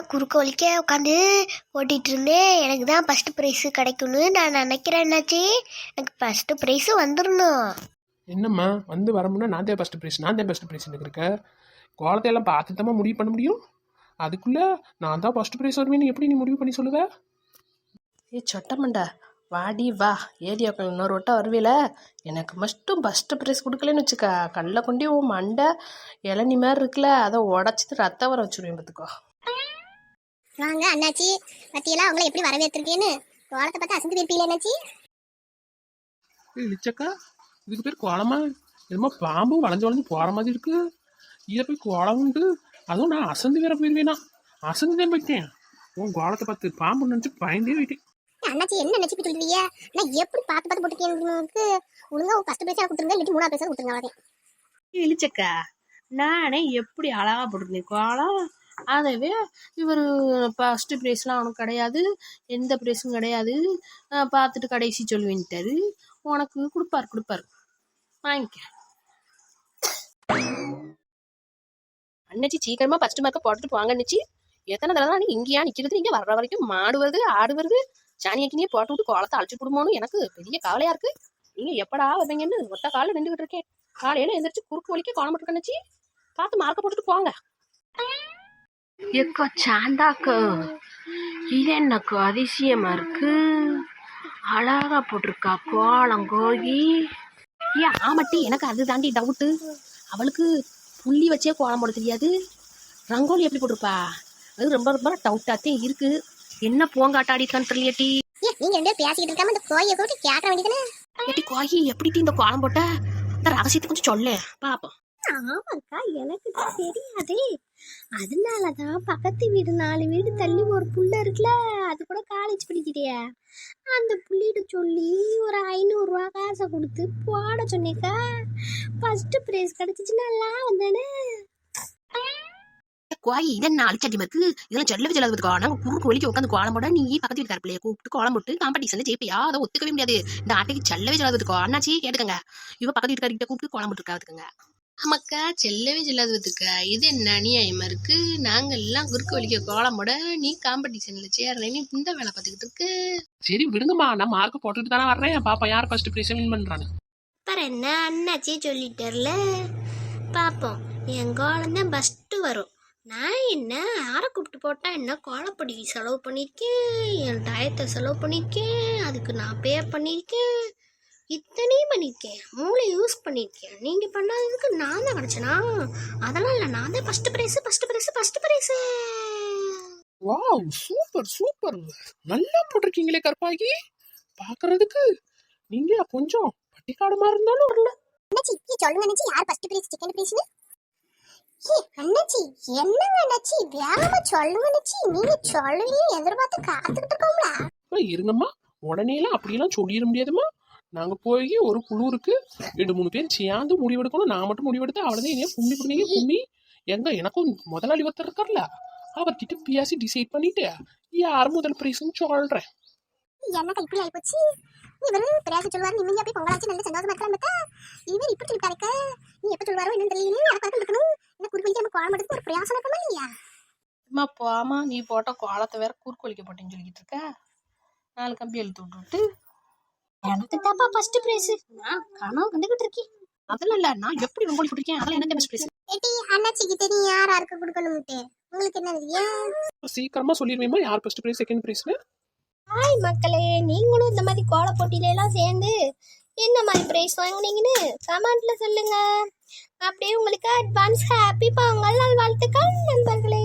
நான் குறுக்க வலிக்க உட்காந்து ஓட்டிகிட்டு இருந்தேன் எனக்கு தான் ஃபஸ்ட்டு ப்ரைஸு கிடைக்கும்னு நான் நினைக்கிறேன். என்னாச்சு? எனக்கு ஃபஸ்ட்டு ப்ரைஸு வந்துடணும் என்னம்மா? வந்து வரமுன்னா நான் தான் ஃபஸ்ட்டு ப்ரைஸ் நான் தான் ஃபஸ்ட்டு ப்ரைஸ் இருக்க கோலத்தையெல்லாம் பார்த்து தான் முடிவு பண்ண முடியும்? அதுக்குள்ளே நான் தான் ஃபஸ்ட்டு ப்ரைஸ் வருவேன்னு எப்படி நீ முடிவு பண்ணி சொல்லுவ? ஏ சொட்டமண்டா. வாடி வா. ஏரியாவுக்கு இன்னொரு வட்டம் வருவேல. எனக்கு மட்டும் ஃபஸ்ட்டு ப்ரைஸ் கொடுக்கலன்னு வச்சுக்க. கல்ல கொண்டே உன் மண்டை இளநி மாதிரி இருக்குல்ல அதை உடச்சிட்டு ரத்தம் வர வச்சுருவேன் பார்த்துக்கோ. வாங்க அண்ணாச்சி. பத்தியெல்லாம் அவங்கள எப்படி வரவேற்றிருக்கேன்னு கோலத்தை பார்த்து அசந்து போயிருப்பீங்களா அண்ணாச்சி? ஏய் லிச்சக்கா இதுக்கு பேர் கோலமா? என்னமோ பாம்பு வளைஞ்சு வளைஞ்சு போகிற மாதிரி இருக்கு. இதை போய் கோலம்ன்ட்டு அதுவும் நான் அசந்து வேற போயிருவேனா? அசந்து தான் போயிட்டேன். உன் கோலத்தை பார்த்து பாம்பு நினச்சி பயந்தே போயிட்டேன். அண்ணாச்சி என்ன நினைச்சு போய் சொல்றீங்க நான் எப்படி பார்த்து பார்த்து போட்டுருக்கேன் ஒழுங்கா ஃபர்ஸ்ட் பேச கொடுத்துருங்க இல்லாட்டி மூணாவது பேச கொடுத்துருங்க அவ்வளோதான் இழிச்சக்கா நானே எப்படி அழகா போட்டிருந்தேன் கோலம் அதவே இவர் ஃபஸ்ட்டு ப்ரைஸ்லாம் அவனுக்கு கிடையாது. எந்த ப்ரைஸும் கிடையாது. பார்த்துட்டு கடைசி சொல்லுவேன்ட்டாரு உனக்கு கொடுப்பாரு கொடுப்பாரு. வாங்கிக்க. அண்ணச்சி சீக்கிரமா ஃபஸ்ட்டு மார்க்கை போட்டுட்டு போங்க அண்ணாச்சி. எத்தனை தடவை நீ இங்கேயா நிற்கிறது இங்கே வர்ற வரைக்கும் மாடு வருது ஆடு வருது சாணியாக்கினியே போட்டு விட்டு கோலத்தை அழைச்சி விடுமோன்னு எனக்கு பெரிய கவலையா இருக்கு. நீங்க எப்படா வருவீங்கன்னு ஒத்த காலில் நின்றுகிட்டு இருக்கேன். காலையில எந்திரிச்சு குறுக்கு வலிக்க கோலம் போட்டு பார்த்து மார்க்கை போட்டுட்டு போங்க. எக்கோ சாந்தாக்கு. இது என்னக்கோ அதிசயமா இருக்கு? அழகா போட்டிருக்கா கோலம் கோகி ஏன் ஆமாட்டி எனக்கு அது தாண்டி டவுட்டு அவளுக்கு புள்ளி வச்சே கோலம் போட தெரியாது. ரங்கோலி எப்படி போட்டிருப்பா? அது ரொம்ப ரொம்ப டவுட்டாத்தே இருக்கு. என்ன போங்காட்டாடி இருக்கான்னு தெரியலையாட்டி நீங்க ரெண்டு பேரும் பேசிக்கிட்டு இருக்காம இந்த கோயை கூட்டி கேட்க வேண்டியதுன்னு ஏட்டி கோகி எப்படி இந்த கோலம் போட்ட? இந்த ரகசியத்தை கொஞ்சம் சொல்ல. பாப்போம். ஆமாக்கா எனக்கு தான் தெரியாதே. அதனாலதான் பக்கத்து வீடு நாலு வீடு தள்ளி ஒரு புள்ள இருக்குல்ல அது கூட காலேஜ் படிக்கிறியா. அந்த புள்ளிட்டு சொல்லி ஒரு ஐநூறுரூவா காசை கொடுத்து போட சொன்னேக்கா. ஃபர்ஸ்ட் ப்ரைஸ் கிடச்சிச்சுன்னா லாபம் தானே கோயி இதென்ன அழிச்சாட்டி இருக்கு இதெல்லாம் செல்லவே செல்லாத பத்துக்கோ. நாங்க குறுக்கு வலிக்கு உட்காந்து கோலம் போட நீ பக்கத்து வீட்டுக்கார பிள்ளைய கூப்பிட்டு கோலம் போட்டு காம்படிஷன் ஜெயிப்பியா? அதை ஒத்துக்கவே முடியாது. இந்த ஆட்டைக்கு செல்ல செல்லாத பத்துக்கோ. அண்ணாச்சி கேட்டுக்கங்க. இவ பக்கத்து வீட்டுக்காரிட்ட கூப்பிட்டு கோலம் போட்டுருக்கா ஆமாக்கா செல்லவே செல்லாத பத்துக்கா இது என்ன அநியாயமா இருக்கு? நாங்க எல்லாம் குறுக்கு வலிக்க கோலம் போட நீ காம்படிஷன்ல நீ இந்த வேலை பார்த்துக்கிட்டு இருக்கு. சரி விடுங்கம்மா. நான் மார்க் போட்டுட்டு தானே வர்றேன். பாப்பா யார் ஃபர்ஸ்ட் ப்ரைஸ் வின் பண்ணுறான்னு அப்புறம் என்ன அண்ணாச்சி சொல்லிட்டார்ல? பார்ப்போம் என் கோலம் தான் ஃபஸ்ட்டு வரும். நான் என்ன யாரை கூப்பிட்டு போட்டால் என்ன கோலப்பொடி செலவு பண்ணியிருக்கேன் என் டயத்தை செலவு பண்ணியிருக்கேன் அதுக்கு நான் பே பண்ணியிருக்கேன் பண்ணியிருக்கேன் மூளை யூஸ் பண்ணியிருக்கேன் நீங்கள் பண்ணாததுக்கு நான் தான் கிடச்சேனா அதெல்லாம் இல்லை. நான் தான் first prize first prize first prize wow super super நல்லா போட்டிருக்கீங்களே கற்பாகி பார்க்கறதுக்கு நீங்க கொஞ்சம் பட்டிக்காடு மாதிரி இருந்தாலும் வரல. அண்ணாச்சி நீ சொல்லுங்க அண்ணாச்சி யார் ஃபர்ஸ்ட் ப்ரைஸ் செகண்ட் ப்ரைஸ்னு ஏ அண்ணாச்சி என்னங்க அண்ணாச்சி? வேகமா சொல்லுங்க அண்ணாச்சி. நீங்க சொல்லுவீங்க எதிர்பார்த்து காத்துக்கிட்டு இருக்கோம்ல. இருங்கம்மா. உடனேலாம் அப்படியெல்லாம் சொல்லிட முடியாதும்மா. நாங்க போய் ஒரு குழுருக்கு ரெண்டு மூணு பேர் சேர்ந்து முடிவெடுக்கணும். நான் மட்டும் முடிவெடுத்து அவ்வளோதான் ஏன் கும்மி கொடுங்க கும்மி எங்க எனக்கும் முதலாளி ஒருத்தர் இருக்கார்ல அவர்கிட்ட பேசி டிசைட் பண்ணிட்டு யார் முதல் பிரைஸ்னு சொல்றேன். என்னக்கா இப்படி ஆயிப்போச்சு? இவரு பிரயாச சொல்லுவாரு நிம்மதியா போய் பொங்கலாச்சு நல்ல சந்தோஷமா பார்த்தா? இவர் இப்படி சொல்லிட்டாருக்க நீ எப்ப சொல்லுவாரோ என்னன்னு தெரியல எனக்கு பார்த்து இருக்கணும். என்ன குறிப்பிட்டு நம்ம குழம்பு எடுத்து ஒரு பிரயாசம் இருக்கமா இல்லையா? அம்மா போமா நீ போட்ட கோலத்தை வேற குறுக்கு வலிக்க போட்டேன்னு சொல்லிக்கிட்டு இருக்க. நாலு கம்பி எழுத்து விட்டுட்டு எனக்கு தாப்பா ஃபர்ஸ்ட் பிரைஸ் நான் கனவு கண்டுகிட்டு இருக்கேன் அதெல்லாம் இல்ல நான் எப்படி ரொம்ப போட்டிருக்கேன் அதெல்லாம் எனக்கு பெஸ்ட் பிரைஸ் ஏட்டி அண்ணாச்சிக்கு தெரியும் யார் யாருக்கு கொடுக்கணும்ட்டு உங்களுக்கு என்ன தெரியும் சீக்கிரமா சொல்லிடுவேம்மா யார் ஃபர்ஸ்ட் பிரைஸ் செகண்ட் பிரைஸ்னு ஹாய் மக்களே நீங்களும் இந்த மாதிரி கோல போட்டியில எல்லாம் சேர்ந்து என்ன மாதிரி பிரைஸ் வாங்குனீங்கன்னு கமெண்ட்ல சொல்லுங்க அப்படியே உங்களுக்கு அட்வான்ஸ் ஹாப்பி பொங்கல் நல்வாழ்த்துக்கள் நண்பர்களே